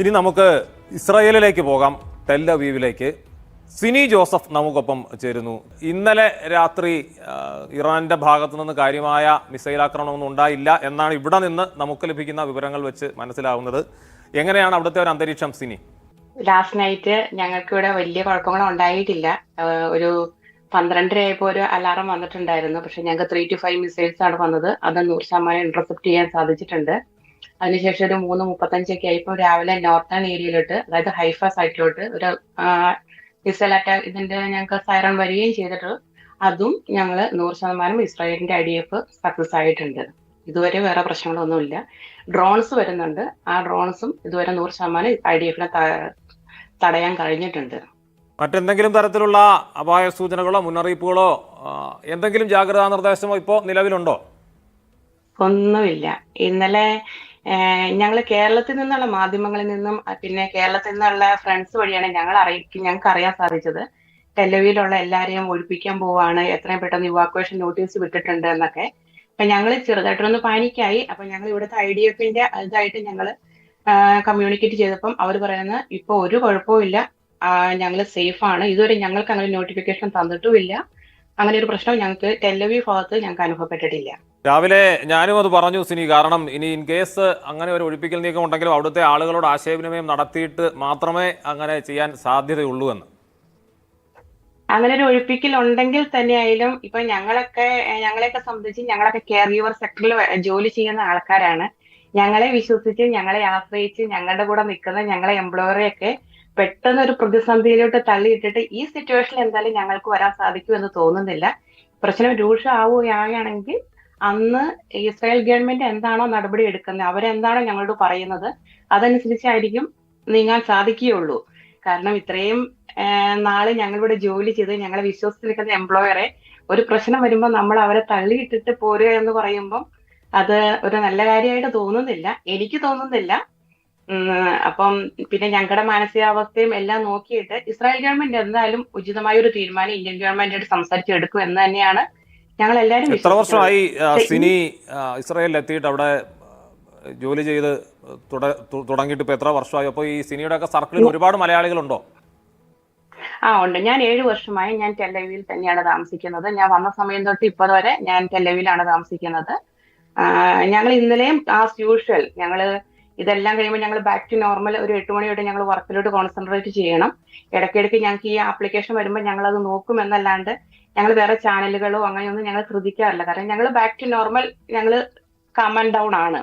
ഇനി നമുക്ക് ഇസ്രായേലിലേക്ക് പോകാം ടെല്ലവീവിലേക്ക് സിനി ജോസഫ് നമുക്കൊപ്പം ചേരുന്നു. ഇന്നലെ രാത്രി ഇറാന്റെ ഭാഗത്തു നിന്ന് കാര്യമായ മിസൈൽ ആക്രമണമൊന്നും ഉണ്ടായില്ല എന്നാണ് ഇവിടെ നിന്ന് നമുക്ക് ലഭിക്കുന്ന വിവരങ്ങൾ വെച്ച് മനസ്സിലാവുന്നത്. എങ്ങനെയാണ് അവിടുത്തെ ഒരു അന്തരീക്ഷം സിനി? ലാസ്റ്റ് നൈറ്റ് ഞങ്ങൾക്ക് ഇവിടെ വലിയ കുഴപ്പങ്ങളും ഉണ്ടായിട്ടില്ല. ഒരു പന്ത്രണ്ടര ആയപ്പോൾ ഒരു അലാറം വന്നിട്ടുണ്ടായിരുന്നു. പക്ഷെ ഞങ്ങൾക്ക് ത്രീ ടു ഫൈവ് മിസൈൽസ് ആണ് വന്നത്. അത് നൂറ് ശതമാനം ഇന്റർസെപ്റ്റ് ചെയ്യാൻ സാധിച്ചിട്ടുണ്ട്. അതിനുശേഷം ഒരു മൂന്ന് മുപ്പത്തഞ്ചൊക്കെ ആയപ്പോൾ രാവിലെ നോർത്തേൺ ഏരിയയിലോട്ട് അതായത് ഹൈഫ സൈറ്റിലോട്ട് ഒരു മിസൈൽ അറ്റാക്ക് ഇതിന്റെ ഞങ്ങൾക്ക് സൈറൺ വരികയും ചെയ്തിട്ട് അതും ഞങ്ങൾ നൂറ് ശതമാനം ഇസ്രായേലിന്റെ ഐ ഡി എഫ് സക്സസ് ആയിട്ടുണ്ട്. ഇതുവരെ വേറെ പ്രശ്നങ്ങളൊന്നുമില്ല. ഡ്രോൺസ് വരുന്നുണ്ട്. ആ ഡ്രോൺസും ഇതുവരെ നൂറ് ശതമാനം ഐ ഡി എഫിനെ തടയാൻ കഴിഞ്ഞിട്ടുണ്ട്. മറ്റെന്തെങ്കിലും തരത്തിലുള്ള അപായ സൂചനകളോ മുന്നറിയിപ്പുകളോ എന്തെങ്കിലും ജാഗ്രതാ നിർദ്ദേശമോ ഇപ്പോ നിലവിലുണ്ടോ? ഒന്നുമില്ല. ഇന്നലെ ഞങ്ങൾ കേരളത്തിൽ നിന്നുള്ള മാധ്യമങ്ങളിൽ നിന്നും പിന്നെ കേരളത്തിൽ നിന്നുള്ള ഫ്രണ്ട്സ് വഴിയാണ് ഞങ്ങൾ അറിയിക്കും ഞങ്ങൾക്ക് അറിയാൻ സാധിച്ചത്. ടെലവിയിലുള്ള എല്ലാവരെയും ഒഴിപ്പിക്കാൻ പോവാണ്. എത്രയും പെട്ടെന്ന് ഇവാക്വേഷൻ നോട്ടീസ് വിട്ടിട്ടുണ്ട് എന്നൊക്കെ. അപ്പൊ ഞങ്ങൾ ചെറുതായിട്ടൊന്ന് പാനിക്കായി അപ്പൊ ഞങ്ങൾ ഇവിടുത്തെ ഐ ഡി എഫിന്റെ ഇതായിട്ട് ഞങ്ങൾ കമ്മ്യൂണിക്കേറ്റ് ചെയ്തപ്പം അവർ പറയുന്നത് ഇപ്പൊ ഒരു കുഴപ്പവും ഞങ്ങൾ സേഫ് ആണ്. ഇതുവരെ ഞങ്ങൾക്ക് അങ്ങനെ നോട്ടിഫിക്കേഷൻ തന്നിട്ടുമില്ല. അങ്ങനെ ഒരു പ്രശ്നം ഞങ്ങൾക്ക് ടെലവി ഭാഗത്ത് ഞങ്ങൾക്ക് അനുഭവപ്പെട്ടിട്ടില്ല. രാവിലെ ഞാനും അത് പറഞ്ഞു സിനി കാരണം ഇനി ഇൻ കേസ് അങ്ങനെ ഒരു ഒഴിപ്പിക്കൽ നീക്കം ഉണ്ടെങ്കിലും അവിടുത്തെ ആളുകളോട് ആശയവിനിമയം നടത്തിയിട്ട് മാത്രമേ അങ്ങനെ ചെയ്യാൻ സാധ്യതയുള്ളൂ എന്ന്. അങ്ങനെ ഒരു ഒഴിപ്പിക്കൽ ഉണ്ടെങ്കിൽ തന്നെയായാലും ഇപ്പൊ ഞങ്ങളൊക്കെ ഞങ്ങളെയൊക്കെ സംബന്ധിച്ച് ഞങ്ങളൊക്കെ കെയർ ഗീവർ സെക്ടറിൽ ജോലി ചെയ്യുന്ന ആൾക്കാരാണ്. ഞങ്ങളെ വിശ്വസിച്ച് ഞങ്ങളെ ആശ്രയിച്ച് ഞങ്ങളുടെ കൂടെ നിൽക്കുന്ന ഞങ്ങളെ എംപ്ലോയറെ ഒക്കെ പെട്ടെന്ന് ഒരു പ്രതിസന്ധിയിലോട്ട് തള്ളിയിട്ടിട്ട് ഈ സിറ്റുവേഷനിൽ എന്തായാലും ഞങ്ങൾക്ക് വരാൻ സാധിക്കും എന്ന് തോന്നുന്നില്ല. പ്രശ്നം രൂക്ഷമാവുകയാണെങ്കിൽ അന്ന് ഇസ്രായേൽ ഗവൺമെന്റ് എന്താണോ നടപടി എടുക്കുന്നത് അവരെന്താണോ ഞങ്ങളോട് പറയുന്നത് അതനുസരിച്ചായിരിക്കും നീങ്ങാൻ സാധിക്കുകയുള്ളൂ. കാരണം ഇത്രയും നാളെ ഞങ്ങളിവിടെ ജോലി ചെയ്ത് ഞങ്ങളെ വിശ്വസിച്ച് നിൽക്കുന്ന എംപ്ലോയറെ ഒരു പ്രശ്നം വരുമ്പോൾ നമ്മൾ അവരെ തള്ളിയിട്ടിട്ട് പോരുക എന്ന് പറയുമ്പം അത് ഒരു നല്ല കാര്യമായിട്ട് തോന്നുന്നില്ല. എനിക്ക് തോന്നുന്നില്ല. അപ്പം പിന്നെ ഞങ്ങളുടെ മാനസികാവസ്ഥയും എല്ലാം നോക്കിയിട്ട് ഇസ്രായേൽ ഗവൺമെന്റ് എന്തായാലും ഉചിതമായ ഒരു തീരുമാനം ഇന്ത്യൻ ഗവൺമെന്റായിട്ട് സംസാരിച്ചെടുക്കും എന്ന് തന്നെയാണ് ഞങ്ങൾ എല്ലാവരും എത്ര വർഷമായി സിനി ഇസ്രായേലിൽ എത്തിയിട്ട് അവിടെ ജോലി ചെയ്ത് തുട- തുടങ്ങിയിട്ട് ഇപ്പൊ എത്ര വർഷമായി? അപ്പോൾ ഈ സിനിയുടെ ഒക്കെ സർക്കിളിൽ ഒരുപാട് മലയാളികളുണ്ടോ? ആ ഉണ്ട്. ഞാൻ ഏഴ് വർഷമായി ഞാൻ ടെല്ലവിയിൽ തന്നെയാണ് താമസിക്കുന്നത്. ഞാൻ വന്ന സമയം തൊട്ട് ഇപ്പോൾ വരെ ഞാൻ ടെല്ലവിയിലാണ് താമസിക്കുന്നത്. ഞങ്ങൾ ഇന്നലെയും ആസ് യൂഷ്വൽ ഞങ്ങൾ ഇതെല്ലാം കഴിയുമ്പോൾ ഞങ്ങൾ ബാക്ക് ടു നോർമൽ ഒരു എട്ട് മണിയോട്ട് ഞങ്ങൾ വർക്കിലോട്ട് കോൺസെൻട്രേറ്റ് ചെയ്യണം. ഇടയ്ക്കിടയ്ക്ക് ഞങ്ങൾക്ക് ഈ ആപ്ലിക്കേഷൻ വരുമ്പോൾ ഞങ്ങൾ അത് നോക്കും എന്നല്ലാണ്ട് ഞങ്ങൾ വേറെ ചാനലുകളോ അങ്ങനെയൊന്നും ഞങ്ങൾ ശ്രദ്ധിക്കാറില്ല. കാരണം ഞങ്ങൾ ബാക്ക് ടു നോർമൽ ഞങ്ങൾ കമൻ ഡൗൺ ആണ്.